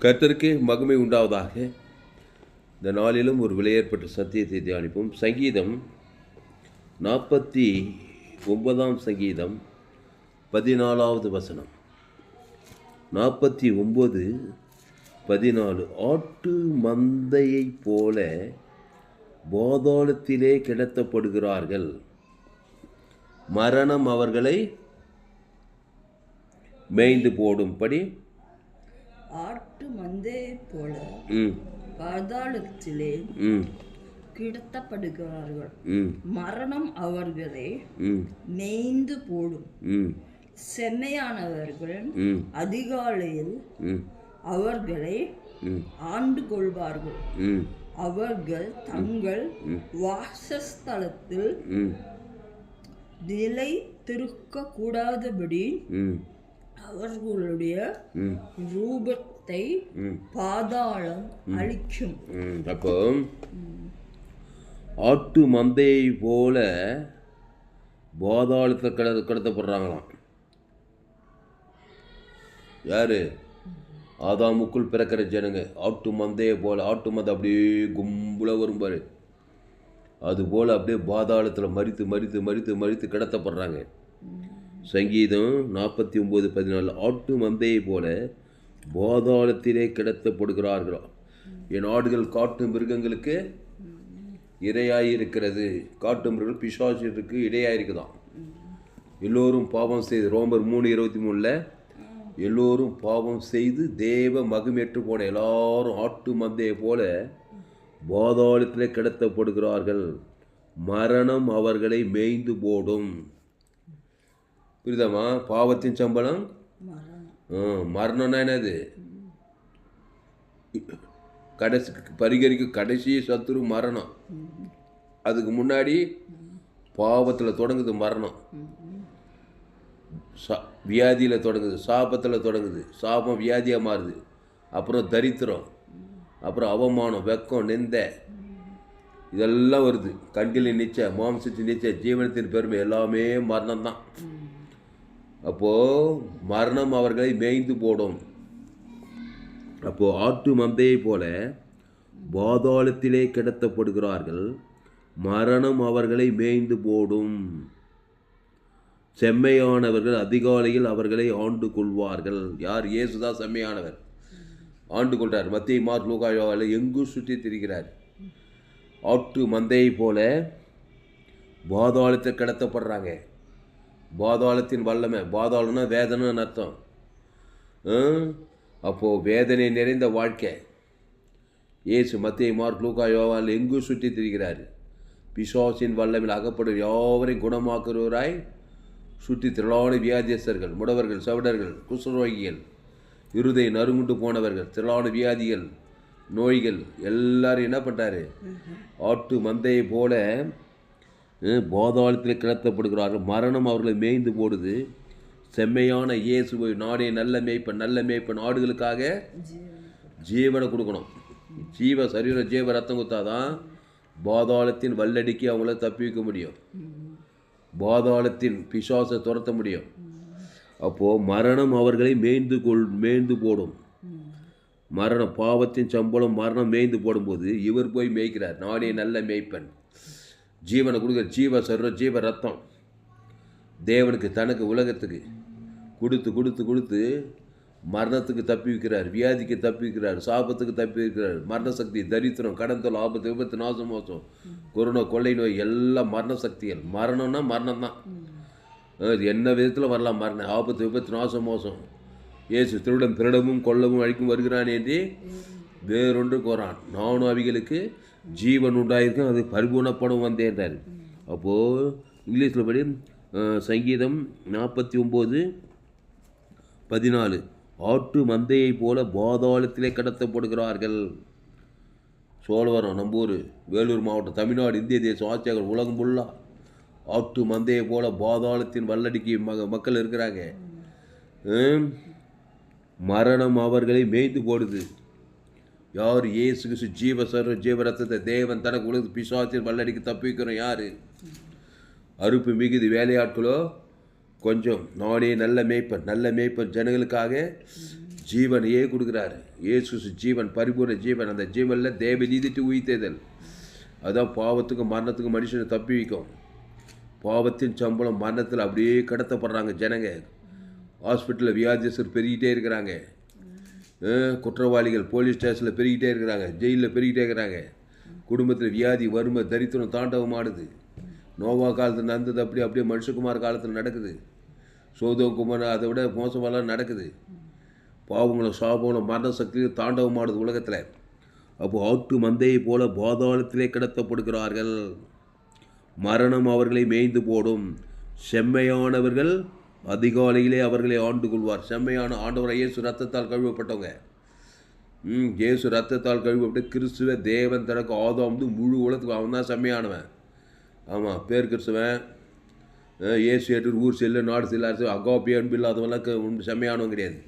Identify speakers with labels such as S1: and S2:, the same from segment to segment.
S1: கர்த்தருக்கு மகிமை உண்டாவதாக. இந்த நாளிலும் ஒரு விலையேற்பட்ட சத்தியத்தை தியானிப்போம். சங்கீதம் நாற்பத்தி ஒன்பதாம் சங்கீதம் பதினாலாவது வசனம். நாற்பத்தி ஒம்பது பதினாலு. ஆட்டு மந்தையைப் போல போதாளத்திலே கிடத்தப்படுகிறார்கள். மரணம் அவர்களை மேய்ந்து போடும்படி
S2: ஆட்டு மந்தையைப் போல பாதாளத்திலே கிடத்தப்படுகிறார்கள். மரணம் அவர்களை
S1: ம்.
S2: மேய்ந்து போடும். செம்மையானவர்கள் அதிகாலையில் அவர்களை ஆண்டு கொள்வார்கள். அவர்கள் தங்கள் வாசஸ்தலத்தில் நிலை திருக்க கூடாதபடி அவர்களுடைய ரூபத்தை பாதாளம் அழிக்கும்.
S1: அப்போ ஆட்டு மந்தையை போல போதாளத்தில் கிட கடத்தப்படுறாங்களாம். யாரு? ஆதாமுக்குள் பிறக்கிற ஜனங்க. ஆட்டு மந்தையை போல ஆட்டு மந்தை அப்படியே கும்பல வரும் பாரு. அது போல் அப்படியே பாதாளத்தில் மறித்து மறித்து மறித்து மறித்து கிடத்தப்படுறாங்க. சங்கீதம் நாற்பத்தி ஒம்பது பதினாலு ஆட்டு மந்தையை போல பாதாளத்திலே கிடத்தப்படுகிறார்களாம் என் ஆடுகள் காட்டு மிருகங்களுக்கு இரையாயிருக்கிறது. காட்டு மிருகம் பிசாசிற்கு இடையாயிருக்குதான் எல்லோரும் பாவம் செய்து ரோமர் மூணு இருபத்தி மூணில் எல்லோரும் பாவம் செய்து தேவ மகிமேற்று போன எல்லாரும் ஆட்டு மந்தையை போல பாதாளத்திலே கிடத்தப்படுகிறார்கள். மரணம் அவர்களை மேய்ந்து போடும். புரியுதாம்மா? பாவத்தின் சம்பளம்?
S2: மரணம்.
S1: என்னது? கடைசி பரிகரிக்க கடைசி சத்துரு மரணம். அதுக்கு முன்னாடி பாவத்தில் தொடங்குது மரணம். சா வியாதியில் தொடங்குது. சாபத்தில் தொடங்குது. சாபம் வியாதியாக மாறுது. அப்புறம் தரித்திரம். அப்புறம் அவமானம் வெக்கம் நிந்த. இதெல்லாம் வருது. கண்களின் நிச்சய மாம்சத்தின் நிச்சய ஜீவனத்தின் பெருமை எல்லாமே மரணம் தான் அப்போது மரணம் அவர்களை மேய்ந்து போடும். அப்போது ஆட்டு மந்தையை போல பாதாளத்திலே கிடத்தப்படுகிறார்கள். மரணம் அவர்களை மேய்ந்து போடும். செம்மையானவர்கள் அதிகாலையில் அவர்களை ஆண்டு கொள்வார்கள். யார்? இயேசுதான் செம்மையானவர். ஆண்டு கொள்கிறார் மத்திய மார்க் லூகாயோவால் எங்கும் சுற்றி திரிகிறார்? ஆட்டு மந்தையை போல பாதாளத்தை கிடத்தப்படுறாங்க. பாதாளத்தின் வல்லமை பாதாளம்னா வேதனைன்னு அர்த்தம். அப்போது வேதனை நிறைந்த வாழ்க்கை. இயேசு மத்திய மார்க் லூகா யோவால் எங்கும் சுற்றி திரிகிறார்? பிசாசின் வல்லமில் அகப்படும் யாவரையும் குணமாக்குறவராய் சுற்றி திரளான வியாதியஸ்தர்கள் முடவர்கள் சவடர்கள் குஷ்ணரோகிகள் இருதை நறுங்குண்டு போனவர்கள் திரளான வியாதிகள் நோய்கள் எல்லாரும் என்ன பண்ணுறாரு ஆட்டு மந்தையை போல பாதாளத்தில் கிடத்தப்படுகிறார்கள் மரணம் அவர்களை மேய்ந்து போடுது. செம்மையான இயேசுவை நாடே நல்ல மேய்ப்பன் நல்ல மேய்ப்பன் ஆடுகளுக்காக ஜீவனை கொடுக்கணும். ஜீவ சரீர ஜீவ ரத்தம் கொடுத்தாதான் பாதாளத்தின் வல்லடிக்கு அவங்கள தப்பி வைக்க முடியும். பாதாளத்தின் பிசாசை துரத்த முடியும். அப்போது மரணம் அவர்களை மேய்ந்து கொள் மேய்ந்து போடும். மரணம் பாவத்தின் சம்பளம் மரணம் மேய்ந்து போடும்போது இவர் போய் மேய்க்கிறார். நானே நல்ல மேய்ப்பன். ஜீவனை கொடுக்குற ஜீவ சர்வ ஜீவ ரத்தம். தேவனுக்கு தனக்கு உலகத்துக்கு கொடுத்து கொடுத்து கொடுத்து மரணத்துக்கு தப்பி வைக்கிறார் வியாதிக்கு தப்பி வைக்கிறார் சாபத்துக்கு தப்பி வைக்கிறார் மரண சக்தி தரித்திரம் கடந்தல் ஆபத்து விபத்து நாசம் மோசம் கொரோனா கொள்ளை நோய் எல்லாம் மரண சக்திகள் மரணம்னா மரணம் தான் அது என்ன விதத்தில் வரலாம் மரணம்? ஆபத்து விபத்து நாசம் மோசம். இயேசு திருடம் திருடமும் கொல்லவும் அழிக்கும் வருகிறான் என்று வேறொன்று கோரான். நானும் அவிகளுக்கு ஜீவன் உண்டாயிருக்கும் அது பரிபூர்ணப்படும் வந்தேன்றார் அப்போது இங்கிலீஷில் படி சங்கீதம் நாற்பத்தி ஒம்பது பதினாலு. ஆட்டு மந்தையைப் போல பாதாளத்திலே கடத்தப்படுகிறார்கள். சோழவரம் நம்பூர் வேலூர் மாவட்டம் தமிழ்நாடு இந்திய தேசம் ஆட்சியாளர் உலகம் ஃபுல்லாக ஆட்டு மந்தையை போல பாதாளத்தின் வல்லடிக்கு மக மக்கள் இருக்கிறாங்க. மரணம் அவர்களை மேய்ந்து போடுது. யார் ஏசு கிறிஸ்து ஜீவ சர்வ ஜீவரத்தத்தை தேவன் தனக்கு உலகத்து பிசாத்தின் வல்லடிக்கு தப்பிக்கிறோம் யார்? அறுப்பு மிகுதி வேலையாட்களோ கொஞ்சம் நானே நல்ல மேய்ப்பன் நல்ல மேய்ப்பன் ஜனங்களுக்காக ஜீவனையே கொடுக்குறாரு. ஏசு ஜீவன் பரிபூர்ண ஜீவன் அந்த ஜீவனில் தேவ நீதிட்டு உயிர்த்தேதல் அதான் பாவத்துக்கும் மரணத்துக்கும் மனுஷனை தப்பி வைக்கும். பாவத்தின் சம்பளம் மரணத்தில் அப்படியே கடத்தப்படுறாங்க ஜனங்க. ஹாஸ்பிட்டலில் வியாதியஸ்தர் பெருகிட்டே இருக்கிறாங்க. குற்றவாளிகள் போலீஸ் ஸ்டேஷனில் பெருகிட்டே இருக்கிறாங்க ஜெயிலில் பெருகிட்டே இருக்கிறாங்க. குடும்பத்தில் வியாதி வறுமை தரித்திரம் தாண்டவம் ஆடுது. நோவா காலத்தில் நடந்தது அப்படி அப்படியே மனுஷகுமார் காலத்தில் நடக்குது. சோதவகுமார் அதை விட மோசமெல்லாம் நடக்குது. பாவங்களும் சாபங்களும் மரண சக்தியும் தாண்டவம் ஆடுது உலகத்தில். அப்போது ஆட்டு மந்தையை போல பாதாளத்திலே கிடத்தப்படுகிறார்கள். மரணம் அவர்களை மேய்ந்து போடும். செம்மையானவர்கள் அதிகாலையிலே அவர்களை ஆண்டு கொள்வார் செம்மையான ஆண்டவரை இயேசு ரத்தத்தால் கழுவப்பட்டவங்க. ம் இயேசு ரத்தத்தால் கழுவப்பட்ட கிறிஸ்துவ தேவன் தனக்கு ஆதாம் வந்து முழு உலகத்துக்கு அவன் தான் செம்மையானவன். ஆமாம் பேர் கிறிஸ்துவன். ஏசு இயேசு ஏற்று ஊர் செல்லு நாடு செல்ல அரசு அகாப்பி அன்பு இல்லாதவன்லாம் செம்மையானவன் கிடையாது.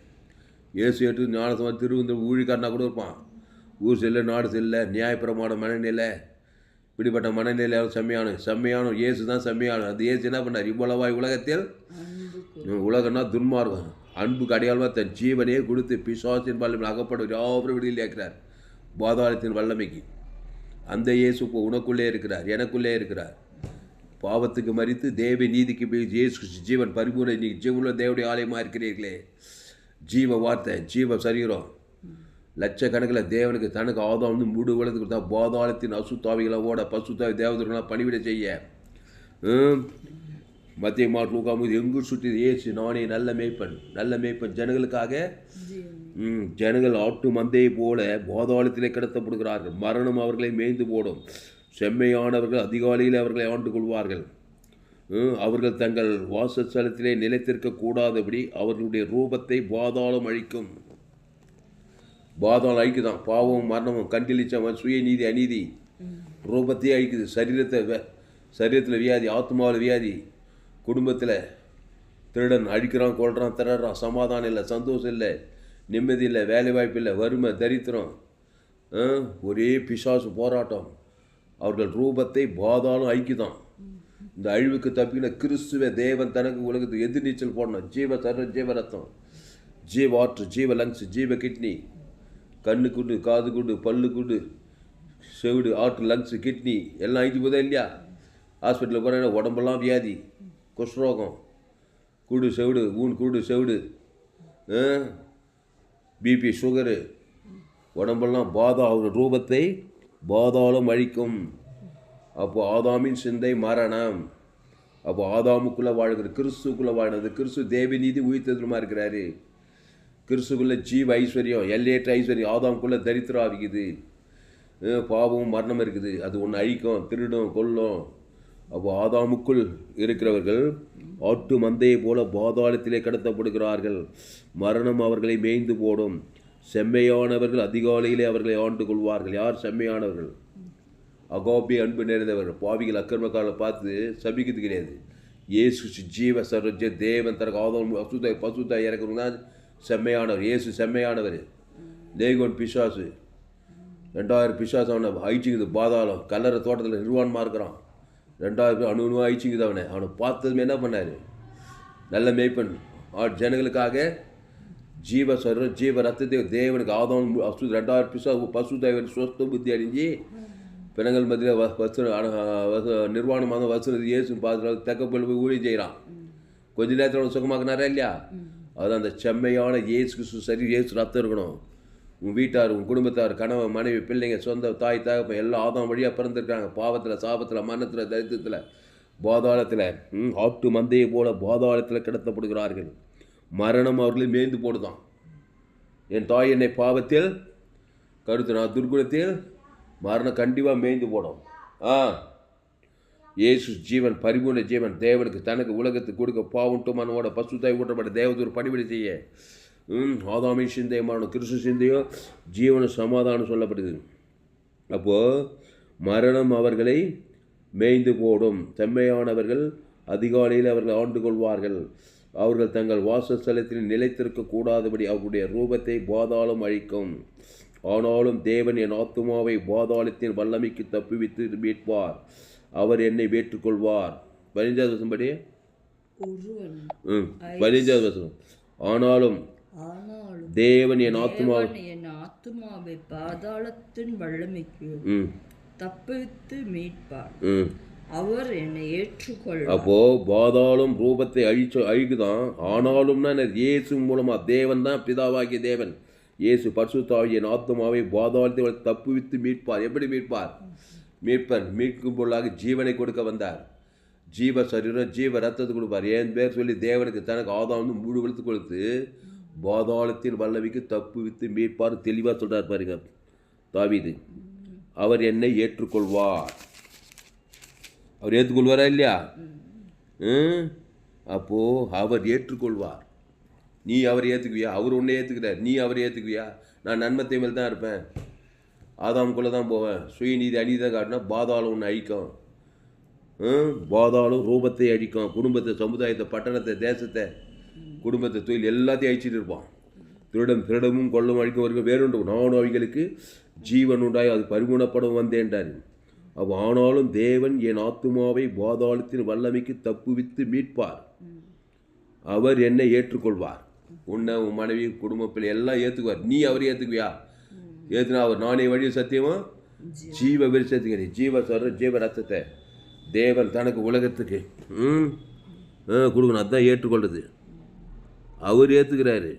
S1: இயேசு ஏற்று ஞானசமாக திருவந்த ஊழிக்காரனா கூட இருப்பான். ஊர் செல்ல நாடு செல்ல நியாயப்பிரமான மனநிலை. இப்படிப்பட்ட மனநிலை செம்மையான செம்மையான இயேசு தான் செம்மையான அது இயேசு என்ன பண்ணார்? இவ்வளவாய் உலகத்தில் உலகம்னா துன்மார்க்கம். அன்புக்கு அடையாளமாக தன் ஜீவனையே கொடுத்து பிசாசின் வல்லமை அகப்படும் யாவரும் விடுதலை இருக்கிறார் பாதாளத்தின் வல்லமைக்கு. அந்த இயேசு இப்போ உனக்குள்ளே இருக்கிறார் எனக்குள்ளே இருக்கிறார். பாவத்துக்கு மறித்து தேவ நீதிக்கு இயேசு ஜீவன் பரிபூர்ண நீ ஜீவனுள்ள தேவடைய ஆலயமாக இருக்கிறீர்களே. ஜீவ வார்த்தை ஜீவ சரீரம். லட்சக்கணக்கில் தேவனுக்கு தனக்கு ஆதாம் வந்து மூடு உலகத்துக்கு கொடுத்தா பாதாளத்தின் அசுத்தாவிகளை ஓட பசுத்தாவி தேவதர்களாம் பணிவிட செய்ய. மத்திய மாட்டு லூக்காமு எங்கு சுற்றி ஏசு நானே நல்ல மேய்ப்பன் நல்ல மேய்ப்பன். ஜனங்களுக்காக ஜனங்கள் ஆட்டு மந்தையை போல பாதாளத்திலே கடத்தப்படுகிறார்கள். மரணம் அவர்களை மேய்ந்து போடும். செம்மையானவர்கள் அதிகாலையில் அவர்களை ஆண்டு கொள்வார்கள். அவர்கள் தங்கள் வாசஸ்தலத்திலே நிலைத்திருக்க கூடாதபடி அவர்களுடைய ரூபத்தை பாதாளம் அழிக்கும். பாதாளம் அழிக்குதான். பாவம் மரணமும் கண்டிலிச்சம் சுயநீதி அநீதி. ரூபத்தையே அழிக்குது. சரீரத்தை சரீரத்தில் வியாதி ஆத்மாவில் வியாதி. குடும்பத்தில் திருடன் அழிக்கிறான் கொள்கிறான் திருடுறான் சமாதானம் இல்லை சந்தோஷம் இல்லை நிம்மதி இல்லை வேலை வாய்ப்பு இல்லை வறுமை தரித்திரம் ஆ, ஒரே பிசாசு போராட்டம். அவர்கள் ரூபத்தை பாதாளம் ஐக்கிதான் இந்த அழிவுக்கு தப்பின கிறிஸ்துவ தேவன் தனக்கு உலகத்துக்கு எதிர்நீச்சல் போடணும். ஜீவ சர ஜீவ ரத்தம் ஜீவ ஆற்று ஜீவ லங்ஸ் ஜீவ கிட்னி கண்ணு குண்டு காது குண்டு பல்லு குண்டு செவிடு ஆற்று லங்ஸ் கிட்னி எல்லாம் அழிஞ்சு போதா இல்லையா? ஹாஸ்பிட்டலில் போனால் உடம்பெல்லாம் வியாதி. குஷ்ரோகம் கூடு செவிடு ஊன் கூடு செவிடு. பிபி சுகரு உடம்பெல்லாம் பாதா அவர் ரூபத்தை பாதாளம் அழிக்கும். அப்போ ஆதாமின் சிந்தை மரணம் அப்போ ஆதாமுக்குள்ளே வாழ்கிற கிறிஸ்துக்குள்ளே வாழ்றது கிறிஸ்து தேவநீதி உயிர்த்ததுமா இருக்கிறாரு? கிறிஸ்துக்குள்ளே ஜீவ ஐஸ்வர்யம் எல்லையற்ற ஐஸ்வர்யம் ஆதாமுக்குள்ளே தரித்திரம் ஆகிக்குது. பாவமும் பாவம் மரணம் இருக்குது. அது ஒன்று அழிக்கும் திருடும் கொல்லும். அப்போ ஆதாமுக்குள் இருக்கிறவர்கள் ஆட்டு மந்தையை போல பாதாளத்திலே கடத்தப்படுகிறார்கள். மரணம் அவர்களை மேய்ந்து போடும். செம்மையானவர்கள் அதிகாலையிலே அவர்களை ஆண்டு கொள்வார்கள். யார் செம்மையானவர்கள்? அகோபி அன்பு நிறைந்தவர். பாவிகள் அக்கிரமக்காரரை பார்த்து சபிக்கிறது கிடையாது இயேசு ஜீவ சரோஜ தேவன் தனக்கு ஆதம் அசுத பசுத்த இறக்குறவங்க தான் செம்மையானவர். இயேசு செம்மையானவர். தேகோன் பிசாசு. ரெண்டாயிரம் பிசாசு அவனை அழிச்சிக்குது. பாதாளம். கல்லற தோட்டத்தில் நிர்வாணமாக இருக்கிறான். ரெண்டாயிரம் பேர் அணு அணுவாக அழிச்சிக்குது அவனை. அவனை பார்த்ததுமே என்ன பண்ணார்? நல்ல மேய்ப்பன். ஆ ஜனங்களுக்காக ஜீவ சரம் ஜீவ ரத்தத்தை தேவனுக்கு ஆதம் அசு ரெண்டாயிரம் பிசா பசு தேவன் சொஸ்த புத்தி அடைஞ்சு பிணங்கள் மத்தியில் வ வசு அன- வசு நிர்வாணமான வசனது இயேசு பார்த்து தக்கப்பல் போய் ஊழியம் செய்கிறான். கொஞ்ச நேரத்தில் அவனை சுகமாக்குனாரா இல்லையா? அது அந்த செம்மையான இயேசு கிறிஸ்து சரி இயேசு ரத்தம் இருக்கணும். உன் வீட்டார் உன் குடும்பத்தார் கணவன் மனைவி பிள்ளைங்க சொந்த தாய் தகப்பன் எல்லாம் ஆதாம் வழியாக பிறந்திருக்காங்க பாவத்தில் சாபத்தில் மரணத்தில் தரித்திரத்தில் பாதாளத்தில் ம், ஆட்டு மந்தையை போல பாதாளத்தில் கிடத்தப்படுகிறார்கள். மரணம் அவர்களை மேய்ந்து போடுதான். என் தாய் என்னை பாவத்தில் கருத்து நான் துர்குணத்தில் மரணம் கண்டிப்பாக மேய்ந்து போடும். ஆ. இயேசு ஜீவன் பரிபூர்ண ஜீவன் தேவனுக்கு தனக்கு உலகத்துக்கு கொடுக்க பாவுண்டு பசு தாய் ஊற்றப்பட்ட தேவதூர் பணிபடி செய்ய ம் ஆதாமி சிந்தைய மரணம் கிறிஸ்து சிந்தையோ ஜீவன சமாதானம் சொல்லப்படுது அப்போது மரணம் அவர்களை மேய்ந்து போடும். செம்மையானவர்கள் அதிகாலையில் அவர்கள் ஆண்டு கொள்வார்கள். அவர்கள் தங்கள் வாசஸ்தலத்தில் நிலைத்திருக்க கூடாதபடி அவருடைய ரூபத்தை பாதாளம் அழிக்கும். ஆனாலும் தேவன் என் ஆத்துமாவை பாதாளத்தின் வல்லமைக்கு தப்புவித்து மீட்பார். அவர் என்னை ஏற்றுக்கொள்வார் பதினஞ்சாவது வருஷம் படி பதினஞ்சாவது ஆனாலும்
S2: ஆனாலும்
S1: தேவன் என் ஆத்மாவை
S2: என் ஆத்துமாவை பாதாளத்தின் வல்லமைக்கு தப்பித்து மீட்பார். அவர் என்னை ஏற்றுக்கொள்வார்.
S1: அப்போ பாதாளம் ரூபத்தை அழிச்சு அழிக்குதான். ஆனாலும்னா என்ன? இயேசு மூலமா தேவன் தான் பிதாவாகிய தேவன். இயேசு பரிசுத்தாவிய ஆத்மாவை பாதாளத்தை தப்புவித்து மீட்பார். எப்படி மீட்பார்? மீட்பர் மீட்கும் பொருளாக ஜீவனை கொடுக்க வந்தார். ஜீவ சரீரம் ஜீவ ரத்தத்தை கொடுப்பார். என் பேர் சொல்லி தேவனுக்கு தனக்கு ஆதாம் முழு வெளுத்து கொடுத்து பாதாளத்தின் வல்லவிக்கு தப்புவித்து மீட்பார் தெளிவாக சொல்கிறார் பாருங்க. தாவிது அவர் என்னை ஏற்றுக்கொள்வார். அவர் ஏற்றுக்கொள்வாரா இல்லையா? ம் அப்போது அவர் ஏற்றுக்கொள்வார். நீ அவர் ஏற்றுக்குவியா அவர் உன்னை ஏற்றுக்கிறார் நீ அவர் ஏற்றுக்குவியா நான் நன்மத்தை மேல் தான் இருப்பேன். ஆதாமுக்குள்ளே தான் போவேன். சுயநீதி அநீதி காட்டினா பாதாளம் ஒன்று அழிக்கும். ம் பாதாளம் ரூபத்தை அழிக்கும். குடும்பத்தை சமுதாயத்தை பட்டணத்தை தேசத்தை குடும்பத்தை தொழில் எல்லாத்தையும் அழிச்சிட்டு இருப்பான். திருடம் திருடமும் கொள்ளும் அழிக்கும் வரைக்கும் வேறுண்டு நானும் அவைகளுக்கு ஜீவன் உண்டாய் அது பரிகுணப்படும் வந்தேன்றார் அவ் ஆனாலும் தேவன் என் ஆத்துமாவை பாதாளத்தின் வல்லமைக்கு தப்புவித்து மீட்பார். அவர் என்னை ஏற்றுக்கொள்வார். உன்னை உன் மனைவி குடும்ப பிள்ளை எல்லாம் ஏற்றுக்குவார் நீ அவரை ஏற்றுக்குவியா ஏற்றுனா அவர் நானே வழி சத்தியமா? ஜீவ விருசத்துக்கு ஜீவ சொல்ற ஜீவ ரத்தத்தை தேவன் தனக்கு உலகத்துக்கு ம்? ஆ கொடுக்கணும். அதுதான் ஏற்றுக்கொள்வது அவர் ஏற்றுக்கிறாரு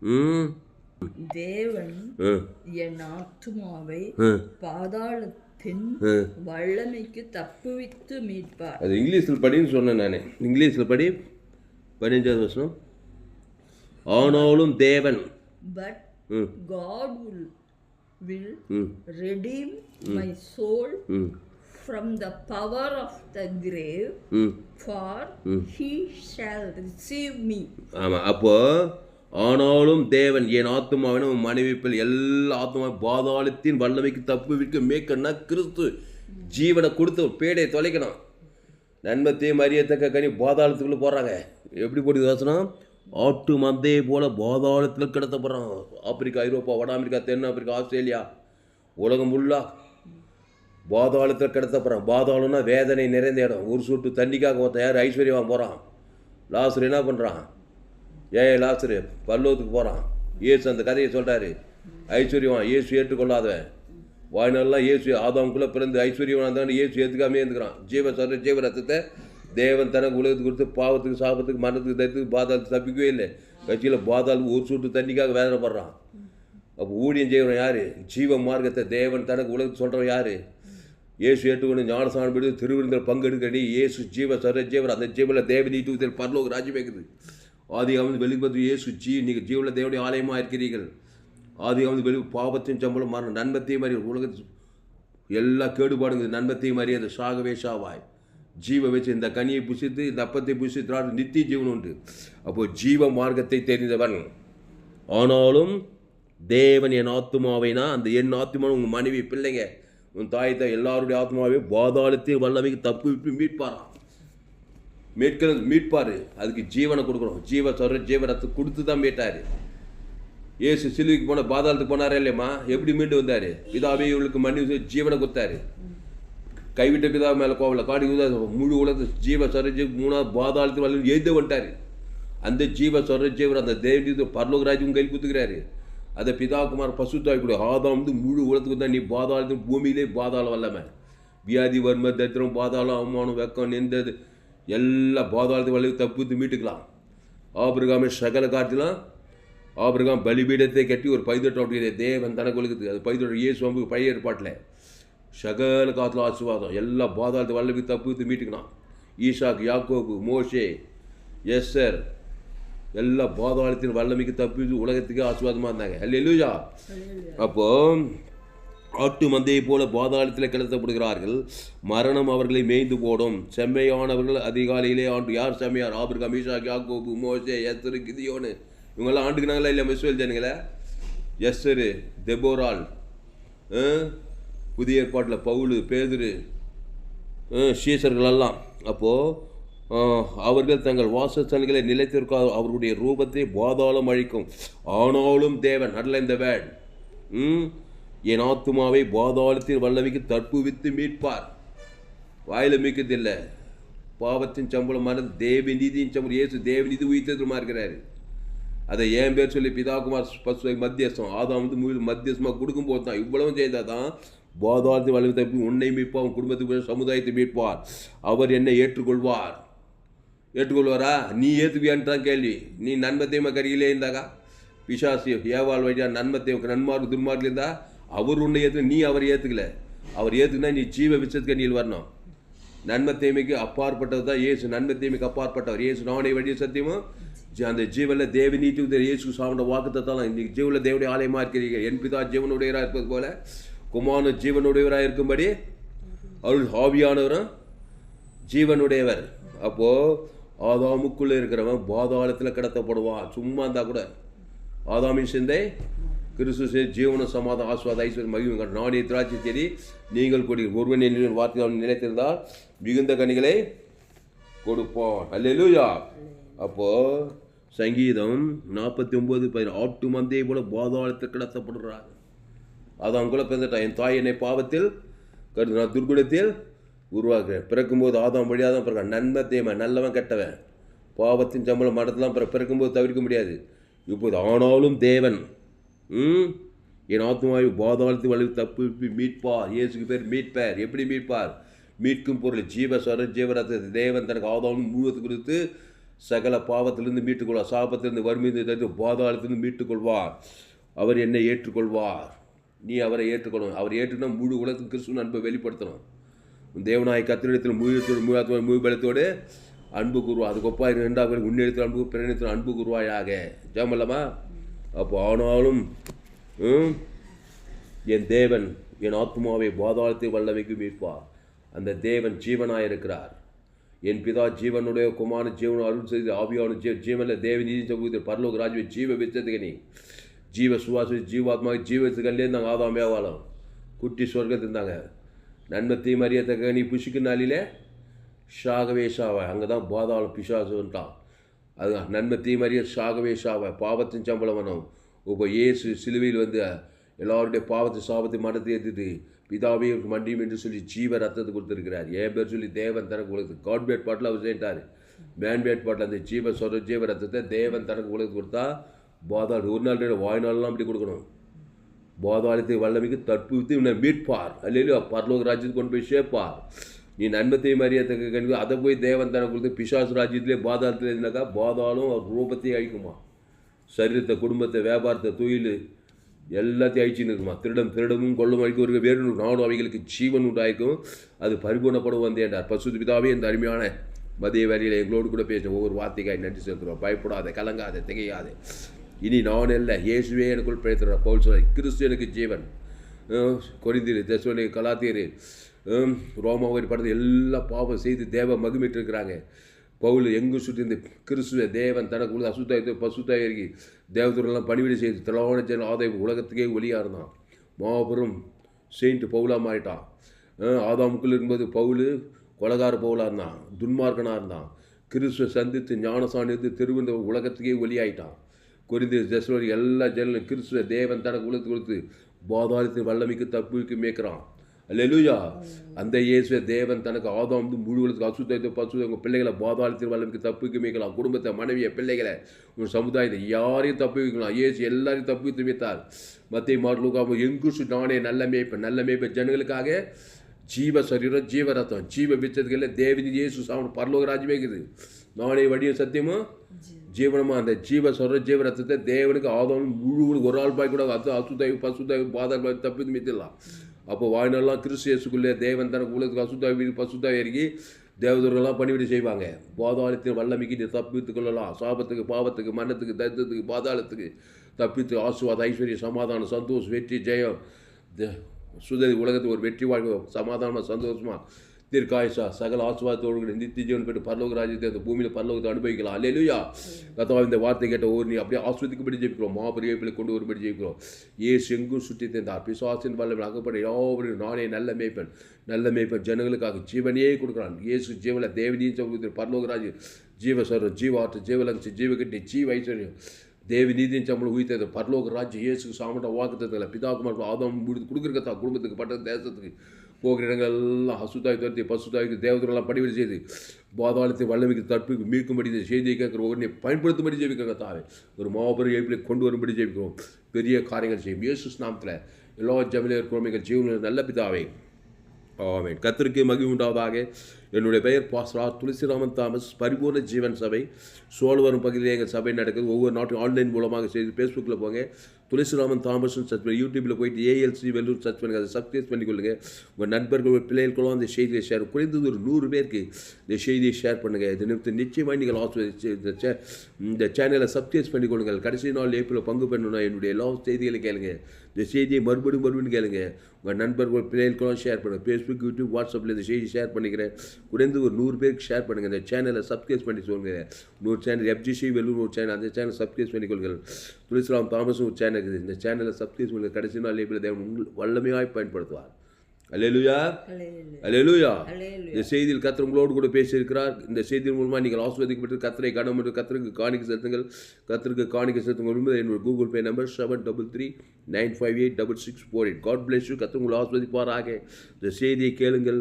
S1: ம்.
S2: தேவன் என் ஆத்துமாவை பாதாளத்தின் வல்லமைக்கு தப்புவித்து மீட்பார்.
S1: அது இங்கிலீஷில் படின்னு சொன்னேன் நான். இங்கிலீஷில் படி பதினஞ்சாவது வருஷம் ஆனாலும் தேவன்
S2: பட்
S1: ம்.
S2: God will will
S1: ம்.
S2: redeem my soul
S1: ம்.
S2: From the power of the grave
S1: ம்
S2: for he shall receive me.
S1: ஆமாம் அப்போ ஆனாலும் தேவன் என் ஆத்மாவின உன் மனைவி பிள்ளை எல்லா ஆத்மா பாதாளத்தின் வல்லமைக்கு தப்பு விற்க மேற்கன்னா கிறிஸ்து ஜீவனை கொடுத்து ஒரு பேடையை தொலைக்கணும். நன்மத்தையும் அறியத்தக்க கனி பாதாளத்துக்குள்ளே போகிறாங்க எப்படி போடுது வாசனம்? ஆட்டு மந்தையை போல பாதாளத்தில் கிடத்தப்படுறான். ஆப்பிரிக்கா ஐரோப்பா வட அமெரிக்கா தென் ஆப்பிரிக்கா ஆஸ்திரேலியா. உலகம் ஃபுல்லாக பாதாளத்தில் போகிறான் பாதாளம்னா வேதனை நிறைந்த இடம். ஒரு சொட்டு தண்ணிக்காக ஒருத்தன் யார் ஐஸ்வர்யமாக போகிறான் லாஸ்டர் என்ன பண்ணுறான் ஏ லாஸ்டர் பல்லோத்துக்கு போகிறான் இயேசு அந்த கதையை சொல்கிறாரு ஐஸ்வர்யவான் இயேசு ஏற்றுக்கொள்ளாதவன். வாழ்நாளெல்லாம் இயேசு ஆதாமுக்குள்ளே பிறந்து ஐஸ்வர்யவான் இருந்தாலும் இயேசு ஏற்றுக்காமே இருந்துக்கிறான். ஜீவ சொல்கிற ஜீவ ரத்தத்தை தேவன் தனக்கு உலகத்துக்கு கொடுத்து பாவத்துக்கு சாபத்துக்கு மரணத்துக்கு தத்துக்கு பாதாளத்துக்கு தப்பிக்கவே இல்லை. கட்சியில் பாதாள் ஒரு சூட்டு தண்ணிக்காக வேதனைப்படுறான். அப்போ ஊழியம் செய்கிறவன் யார்? ஜீவ மார்க்கத்தை தேவன் தனக்கு உலகத்துக்கு சொல்கிறவன் யார்? இயேசு ஏற்றுக்கொண்டு ஞானசானம் பிடித்து திருவிருந்தல் பங்கெடுக்கடி இயேசு ஜீவ சரஜீவர் அந்த ஜீவனில் தேவ நீட்டு பரலோக ராஜ்யம் இருக்குது ஆதி அவன் வெளிப்பது இயேசு ஜீ நீங்கள் ஜீவனில் தேவனுடைய ஆலயமாக இருக்கிறீர்கள். ஆதி அவன் வெளி பாபத்தையும் சம்பளம் மரணம் நன்மத்தையும் அறிய உலகத்து எல்லா கேடுபாடுங்க நன்மத்தையும் அறியாது சாகவே சாவாய். ஜீவ வச்சு இந்த கனியை புசித்து இந்த அப்பத்தை புசித்து நித்திய ஜீவன் உண்டு. அப்போது ஜீவ மார்க்கத்தை தெரிந்தவன். ஆனாலும் தேவன் என் ஆத்துமாவைனா அந்த என் ஆத்துமா உங்கள் மனைவி பிள்ளைங்க உன் தாய் தாய் எல்லாருடைய ஆத்மாவே பாதாளத்தையும் வல்லமைக்கு தப்பு விட்டு மீட்பாராம் மீட்கிறது மீட்பார். அதுக்கு ஜீவனை கொடுக்கணும். ஜீவ சொல்ற ஜீவனத்தை கொடுத்து தான் மீட்டார். ஏசு சிலுவைக்கு போன பாதாளத்துக்கு போனாரே இல்லையம்மா? எப்படி மீண்டு வந்தார்? பிதாவே இவளுக்கு மன்னி ஜீவனை கொடுத்தாரு. கைவிட்ட பிதா மேலே கோவில காடி முழு உலகத்து ஜீவ சொரஜி மூணாவது பாதாளத்து வல்ல எழுத வந்துட்டார். அந்த ஜீவ சொரஜீவர் அந்த தேவி பரலோகராஜும் கையில் குத்துக்கிறாரு அதை பிதாகுமார் பசுத்தாய் கூட ஆதாம் வந்து முழு உலகத்துக்கு தான் நீ பாதாளத்து பூமியிலே பாதாளம் வல்லமை. வியாதி வர்ம தத்திரம் பாதாளம் அவமானம் வெக்கம் நின்றது எல்லா பாதாளத்து வளைவு தப்புத்து மீட்டுக்கலாம். ஆபிரகாமே சகல காட்டிலாம் ஆபிரகாம் பலிபீடத்தை கட்டி ஒரு பைதொட்டு தேவன் தனக்கு ஒழுகுது அது பைதொட்டு இயேசு பழைய ஏற்பாட்டில். சகல காத்துல ஆசீர்வாதம். எல்லா பாதாளத்து வல்லவி தப்புத்து மீட்டுக்கலாம். ஈஷாக் யாக்கோபு மோஷே எஸ்ஸர் எல்லா பாதாளத்தின் வல்லமைக்கு தப்பி உலகத்துக்கு ஆசீர்வாதமாக இருந்தாங்க. அல்லா அப்போ ஆட்டு மந்தையை போல பாதாளத்தில் கிளத்தப்படுகிறார்கள் மரணம் அவர்களை மேய்ந்து போடும். செம்மையானவர்கள் அதிகாலையிலே ஆண்டு. யார் செம்மையார்? ஆபிரகாம் ஈஷாக் யாக்கோபு மோசே எஸ்ஸரு கிதியோனு. இவங்கெல்லாம் ஆண்டுக்கினாங்களா இல்லை மிஸ்வல் ஜனங்களே? எஸ்ஸரு தெபோரால்? புதிய ஏற்பாட்டில் பவுலு பேதுரு சீசர்களெல்லாம். அப்போது அவர்கள் தங்கள் வாசஸ்தலங்களை நிலைத்திருக்காத அவர்களுடைய ரூபத்தை பாதாளம் அழிக்கும். ஆனாலும் தேவன் நல்ல இந்த வேட் ம்? என் ஆத்துமாவை பாதாளத்தின் வல்லமைக்கு தற்புவித்து மீட்பார். வாயில மீக்கதில்லை பாவத்தின் சம்பளம் மறந்து தேவ நீதியின் சம்பளம் இயேசு தேவ நீதி உயிர்த்ததுமா இருக்கிறாரு. அதை ஏன் பேர் சொல்லி பிதாகுமார் பசு மத்தியஸ்தம் ஆதாம் வந்து முழு மத்தியஸ்தமாக கொடுக்கும்போது தான் இவ்வளவு செய்தால் தான் பாதாளத்தை வளர்ந்து தப்பி உன்னை மீட்பார் உன் குடும்பத்துக்கு சமுதாயத்தை மீட்பார். அவர் என்னை ஏற்றுக்கொள்வார். ஏற்றுக்கொள்வாரா நீ ஏற்றுவியான்னு கேள்வி. நீ நன்மத்தையும் கருகிலே இருந்தாக்கா? பிசாசி ஏவாள் வழியா நன்மத்தையும் நன்மார்க்கு துன்மார்க்கு இருந்தா? அவர் உன்னை ஏற்று நீ அவர் ஏற்றுக்கல அவர் ஏற்றுக்கினா நீ ஜீவ விசத்துக்கு வரணும். நன்மை தீமைக்கு அப்பாற்பட்டது தான் இயேசு. நன்மை தீமைக்கு அப்பாற்பட்டவர். இயேசு நானே வழிய சத்தியமும் அந்த ஜீவனில் தேவி நீட்டு இயேசு சாப்பிட்ட வாக்குத்தான் இன்னைக்கு ஜீவனில் தேவனுடைய ஆலயமாக இருக்கிறீங்க. என் பிதா ஜீவனுடையவராக இருப்பது போல குமாரன் ஜீவனுடையவராக இருக்கும்படி அருள் ஹாவியானவரும் ஜீவனுடையவர். அப்போது ஆதாமுக்குள்ளே இருக்கிறவன் பாதாளத்தில் கடத்தப்படுவான். சும்மா இருந்தால் கூட. ஆதாமின் சிந்தை கிறிஸ்து ஜீவன சமாதம் ஆஸ்வாத ஐஸ்வர்யம் மகிழ்வு நானே திராட்சை செடி நீங்கள் கொடி. ஒருவன் என்னும் வார்த்தை மிகுந்த கனிகளை கொடுப்போம் அல்லேலூயா அப்போது சங்கீதம் நாற்பத்தி ஒம்பது பதின ஆட்டு மந்தையை போல பாதாளத்தில் கிடத்தப்படுறார் அது கூட பிறந்துட்டான் என் தாய் என்னை பாவத்தில் கருது நான் துர்குணத்தில் உருவாக்குறேன் பிறக்கும்போது ஆதாம் வழியாக தான் பிறக்கான். நன்மை தேமை நல்லவன் கெட்டவன். பாவத்தின் சம்பளம் மடத்தெல்லாம் பிற பிறக்கும்போது தவிர்க்க முடியாது. இப்போது ஆனாலும் தேவன் ம்? என் ஆத்மாவை பாதாளத்து வழி தப்பு மீட்பார். இயேசுக்கு பேர் மீட்பார். எப்படி மீட்பார்? மீட்கும் பொருள் ஜீவஸ்வர ஜீவரத்தை தேவன் தனக்கு ஆதாவும் முழுவதும் கொடுத்து சகல பாவத்திலிருந்து மீட்டுக்கொள்வார். சாபத்திலிருந்து வறுமையிலிருந்து பாதாளத்திலிருந்து மீட்டுக்கொள்வார். அவர் என்னை ஏற்றுக்கொள்வார். நீ அவரை ஏற்றுக்கொள்ளணும் அவர் ஏற்றுனா முழு உலகத்துக்கு கிறிஸ்துவன் அன்பை வெளிப்படுத்தணும். உன் தேவனாய் கத்திரிடத்தில் முழுத்தோடு முழு முழு பலத்தோடு அன்பு கூறுவா அது கொப்பா இரண்டாவது உன்னிடத்தில் அன்பு பிறனிடத்தில் அன்பு கூறுவாயாக. ஜாமல்லமா அப்போ ஆனாலும் ம், என் தேவன் என் ஆத்மாவை பாதாளத்தை வல்லமைக்கு மீட்பா. அந்த தேவன் ஜீவனாக இருக்கிறார். என் பிதா ஜீவனுடைய குமார ஜீவன அருள் செய்து ஆவியான ஜீ ஜீவனில் தேவ நீதி சமூகத்தில் பரலோக ராஜ்ய ஜீவ விச்சத்துக்கு நீ. ஜீவ சுவாசி ஜீவாத்மா ஜீவத்துக்கல்லே நாங்கள் ஆதாம் ஏவாளம் குட்டி சொர்க்கத்து நன்மத்தையும் நன்மை நீ புஷிக்கு நாளிலே ஷாகவே அங்கே தான் பாதாளம் பிசாசுன்ட்டான் அது நன்மை அறிய ஷாகவே ஷாவ பாவத்தின் சம்பளம் வேணும் இப்போ ஏசு சிலுவையில் வந்து எல்லாருடைய பாவத்தை சாபத்தை மனத்தை ஏற்றுட்டு பிதாவே மண்டியும் என்று சொல்லி ஜீவ ரத்தத்தை கொடுத்துருக்கிறார். ஏன் பேர் சொல்லி தேவன் தனக்கு உலகத்து காட் பேட் பாட்டில் அவர் செய்யிட்டார் மேன் பேட் பாட்டில் அந்த ஜீவ சொர ஜீவ ரத்தத்தை தேவன் தனக்கு உலகத்து கொடுத்தா பாதாள். ஒரு நாள் ரெண்டு வாய்நாள்லாம் அப்படி கொடுக்கணும். போதாலத்தை வல்லமைக்கு தற்புவித்து இவனை மீட்பார். அல்லையோ பரலோக ராஜ்யத்துக்கு கொண்டு போய் சேர்ப்பார். நீ நன்மத்தை மரியாதைக்கு கண்டு அதை போய் தேவன் தனக்கு கொடுத்து பிசாசு ராஜ்யத்திலே பாதாளத்தில் இருந்தாக்கா பாதாளம் ரூபத்தையும் அழிக்குமா? சரீரத்தை குடும்பத்தை வியாபாரத்தை தொழில் எல்லாத்தையும் அழிச்சுன்னு இருக்குமா? திருடம் திருடமும் கொள்ளும் அழிக்கும் ஒரு வேறு நாடும் அவைகளுக்கு ஜீவன் உண்டாயிருக்கும். அது பரிபூர்ணப்படும் வந்தேன்டார் பசுத்து பிதாவே இந்த அருமையான மதிய வேலையில் எங்களோடு கூட பேசின ஒவ்வொரு வார்த்தைக்காய் நன்றி செலுத்துகிறோம். பயப்படாத கலங்காத திகையாதே. இனி நான் அல்ல இயேசுவே எனக்குள் பிழைத்துற பவுல் சொல்ல கிறிஸ்து எனக்கு ஜீவன். கொரிந்திரு தெசோலி கலாத்தீரு ரோமாவரி படத்தில் எல்லா பாவம் செய்து தேவ மகிமிட்டு இருக்கிறாங்க பவுல் எங்கு சுற்றி இந்த கிறிஸ்துவ தேவன் தனக்கு உள்ள அசுத்தாயத்தை பசுத்தாய் இருக்கி தேவதூரெல்லாம் பணிவிடை செய்து திலவான ஜன ஆதாயம் உலகத்துக்கே ஒளியாக இருந்தான் மாபெரும் செயின்ட் பவுலாக மாறிட்டான். ஆதாமுக்குள் இருக்கும்போது பவுல் கொலகார பவுலாக இருந்தான் துன்மார்க்கனாக இருந்தான். கிறிஸ்துவ சந்தித்து ஞானசானித்து திருவந்த உலகத்துக்கே ஒளியாயிட்டான். குறிந்த ஜஸ்வரி எல்லா ஜனங்களும் கிறிஸ்துவ தேவன் தனக்கு உலகத்து கொடுத்து பாதாளத்தின் வல்லமைக்கு தப்புக்கு மேய்க்கிறான். லெலுயா அந்த இயேசுவ தேவன் தனக்கு ஆதாம் வந்து முழு உலகத்துக்கு அசுத்தத்தை பசு உங்கள் பிள்ளைகளை பாதாளத்தின் வல்லமைக்கு தப்புக்கு மேய்க்கலாம். குடும்பத்தை மனைவியை பிள்ளைகளை உங்கள் சமுதாயத்தை யாரையும் தப்பு வைக்கலாம் இயேசு எல்லாரையும் தப்பு வைத்து வைத்தார் மத்திய மாட்டுக்காம எங்குசு நானே நல்ல மேய்ப்பேன் நல்ல மேய்ப்பேன் ஜனங்களுக்காக ஜீவ சரீரம் ஜீவ ரத்தம் ஜீவ பிச்சத்துக்கு தேவதி இயேசு சாமன் பரலோக ராஜ்யமே இருக்குது நானே வழியும் சத்தியமும் ஜீவனமா அந்த ஜீவ சொல்ற ஜீவ ரத்தத்தை தேவனுக்கு ஆதவன் முழு ஒரு ஆள் பாய் கூட அத்து அசுத்தாய் பசுத்தாய் பாதாள் பாய் தப்பி மித்திடலாம் அப்போ வாய்நாள்லாம் கிறிஸ்து தேவன் தனக்கு உலகத்துக்கு அசுதாய் வீடு பசுதாய் இறங்கி தேவதூர்கள்லாம் பணிவிடை செய்வாங்க. பாதாளத்தின் வல்லமைக்கு நீ தப்பித்து கொள்ளலாம் சாபத்துக்கு பாவத்துக்கு மன்னத்துக்கு தரித்திரத்துக்கு பாதாளத்துக்கு தப்பித்து ஆசுவாத ஐஸ்வர்யம் சமாதானம் சந்தோஷம் வெற்றி ஜெயம். த- உலகத்துக்கு ஒரு வெற்றி வாழ்க்கை சமாதானமாக சந்தோஷமாக தீர்க்காயுஷா சகல ஆசுவாதத்தோடு நித்திய ஜீவன் பெற்று பரலோக ராஜ்யத்தை அந்த பூமியில் பரலோகத்தை அனுபவிக்கலாம். அல்லேலூயா. கத்தவா இந்த வார்த்தை கேட்ட ஒரு நீ அப்படியே ஆஸ்வதிக்கும்படி ஜெயிக்கிறோம் மாபெரிய கொண்டு வரும்படி ஜெயிக்கிறோம் ஏசு எங்கும் சுற்றி தந்தார் பிசாசின் வல்லமை அகப்பட யாவரும் நானே நல்ல மேய்ப்பன். நல்ல மேய்ப்பன் ஜனங்களுக்காக ஜீவனையே கொடுக்குறான். ஏசு ஜீவன தேவனியும் சமூகத்தில் பரலோகராஜ் ஜீவஸ்வரம் ஜீவாற்று ஜீவலங்சி ஜீவகட்டி ஜீவ ஐஸ்வர்யம். தேவி நீதியின் சம்பளம் உயிர்த்தது பரலோக ராஜ்யம் இயேசு சாமட்ட வாக்குத்ததில் பிதாகுமார் ஆதம் முடித்து கொடுக்குறக்கத்தா குடும்பத்துக்கு பட்ட தேசத்துக்கு போகிற இடங்கள் எல்லாம் துரத்தி பசுத்தாய்க்கு தேவதெல்லாம் படிவீடு செய்து பாதாளத்தை வல்லமைக்கு தற்பு மீட்கும்படி இந்த செய்தியை கேட்குற ஒவ்வொரு பயன்படுத்தும்படி ஜெபிக்கிற தாவே ஒரு மாபெரும் எழுப்பிலை கொண்டு வரும்படி ஜெயிக்கிறோம் பெரிய காரியங்கள் செய்யும். இயேசு நாமத்தில் எல்லா ஜமிலியர் குழந்தைகள் ஜீவனில் நல்ல பிதாவே. ஆமென். கத்திற்கு மகிழ்வு உண்டாவதாக. என்னுடைய பெயர் பாஸ்ரா துளசிராமன் தாமஸ். பரிபூர்ண ஜீவன் சபை. சோழவரம் பகுதியில் எங்கள் சபை நடக்குது. ஒவ்வொரு நாட்டும் ஆன்லைன் மூலமாக செய்து ஃபேஸ்புக்கில் போங்க. துளசிராமன் தாமஸ்னு சர்ச் பண்ணி யூடியூப்பில் போயிட்டு ஏஎல்சி வெள்ளூர் சர்ச் பண்ணுங்கள் அதை சப்ஸ்கிரைப் பண்ணிக்கொள்ளுங்க. உங்கள் நண்பர்கள் பிள்ளைகளுக்கெல்லாம் அந்த செய்தியை ஷேர் குறைந்தது ஒரு நூறு பேருக்கு இந்த செய்தியை ஷேர் பண்ணுங்கள் இது நிமித்தம் நிச்சயமாக நீங்கள் ஆஸ்வதிச்சு இந்த சே இந்த சேனலை சப்ஸ்கிரைப் பண்ணிக்கொள்ளுங்கள். கடைசி நாள் ஏப்பில் பங்கு பண்ணணும் என்னுடைய எல்லா செய்திகளை கேளுங்கள் இந்த செய்தியை மறுபடியும் மறுபடியும் கேளுங்க. உங்கள் நண்பர்கள் பிள்ளைகளுக்கெல்லாம் ஷேர் பண்ணுங்கள் ஃபேஸ்புக் யூடியூப் வாட்ஸ்அப்பில் இந்த செய்தி ஷேர் பண்ணிக்கிறேன். குறைந்து ஒரு நூறு பேருக்கு ஷேர் பண்ணுங்கள் இந்த சேனலை சப்ஸ்கிரைப் பண்ணி சொல்லுங்கள் இன்னொரு சேனல் எஃப்ஜிசி வெல்லூர் ஒரு சேனல் அந்த சேனல் சப்ஸ்கிரைப் பண்ணிக்கொள்ளுங்கள் துளசிராம் தாமஸும் ஒரு சேனல் இருக்குது. இந்த சேனலை சப்ஸ்கிரைப் பண்ணுங்கள் கடைசி நாள் லேபில் தேவன் உங்கள் வல்லமையாக பயன்படுத்துவார். அல்லேலூயா
S2: அல்லேலூயா
S1: அல்லேலூயா
S2: அல்லேலூயா
S1: இந்த செய்தியில் கத்தர் உங்களோடு கூட பேசியிருக்கிறார். இந்த செய்தியின் மூலமாக நீங்கள் ஆஸ்வதிக்கப்பட்டு கத்தரை கடன் என்று கத்தருக்கு காணிக்கை செலுத்துங்கள். கத்தருக்கு காணிக்கை செலுத்துங்கள். என்னோட Google Pay number seven double three nine five eight double six four eight God bless you கத்தர் உங்களை ஆஸ்வதிப்பாராக இந்த செய்தியை கேளுங்கள்.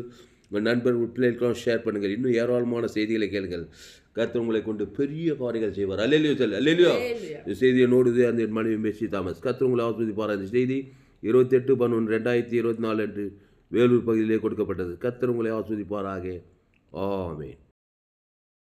S1: உங்கள் நண்பர் பிள்ளைகளுக்கெல்லாம் ஷேர் பண்ணுங்கள். இன்னும் ஏராளமான செய்திகளை கேளுங்கள். கர்த்தர் உங்களை கொண்டு பெரிய காரியங்கள் செய்வார். அல்லேலியோ செல் அல்லேலியோ
S2: அல்லேலூயா
S1: இந்த செய்தியை நோடுது. அந்த மனைவி மெஸ்ஸி தாமஸ். கர்த்தர் உங்களை ஆஸ்வதிப்பார் இந்த செய்தி இருபத்தெட்டு பதினொன்று ரெண்டாயிரத்தி இருபத்தி நாலு அன்று வேலூர் பகுதியிலே கொடுக்கப்பட்டது. கத்தர் உங்களை ஆஸ்வதிப்பாராக. ஆமேன்.